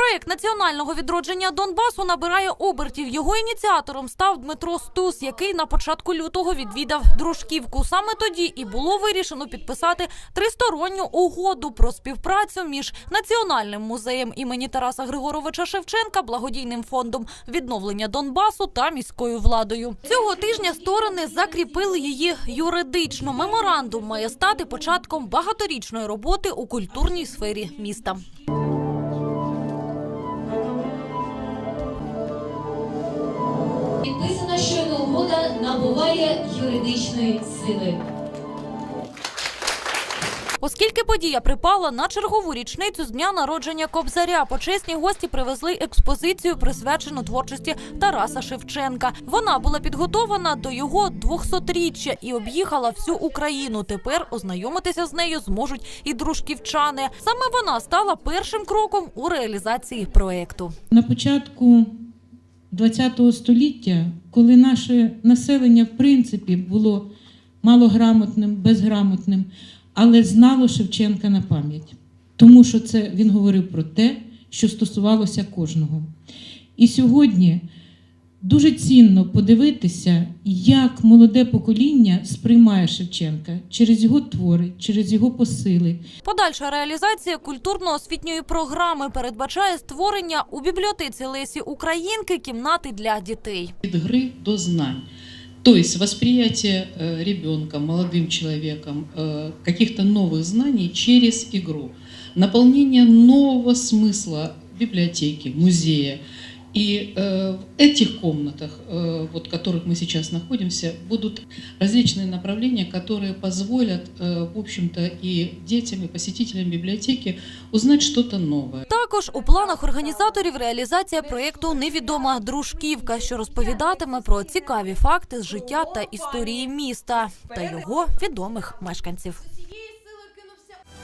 Проект національного відродження Донбасу набирає обертів. Його ініціатором став Дмитро Стус, який на початку лютого відвідав Дружківку. Саме тоді і було вирішено підписати тристоронню угоду про співпрацю між Національним музеєм імені Тараса Григоровича Шевченка, благодійним фондом відновлення Донбасу та міською владою. Цього тижня сторони закріпили її юридично. Меморандум має стати початком багаторічної роботи у культурній сфері міста. Набуває юридичної сили. Оскільки подія припала на чергову річницю з дня народження Кобзаря, почесні гості привезли експозицію, присвячену творчості Тараса Шевченка. Вона була підготована до його 200-річчя і об'їхала всю Україну. Тепер ознайомитися з нею зможуть і дружківчани. Саме вона стала першим кроком у реалізації проекту. На початку ХХ століття, коли наше населення в принципі було малограмотним, безграмотним, але знало Шевченка на пам'ять, тому що це він говорив про те, що стосувалося кожного. І сьогодні дуже цінно подивитися, як молоде покоління сприймає Шевченка через його твори, через його посили, Подальша реалізація культурно-освітньої програми передбачає створення у бібліотеці Лесі Українки кімнати для дітей. от игры до знань. То есть восприятие э, ребенком, молодым человеком э, каких-то новых знаний через игру, наполнение нового смысла библиотеки, музея. И э, в этих комнатах, э, вот, в которых мы сейчас находимся, будут различные направления, которые позволят, э, в общем-то, и детям, и посетителям библиотеки узнать что-то новое. Також у планах організаторів реалізація проєкту Невідома дружківка, що розповідатиме про цікаві факти з життя та історії міста та його відомих мешканців.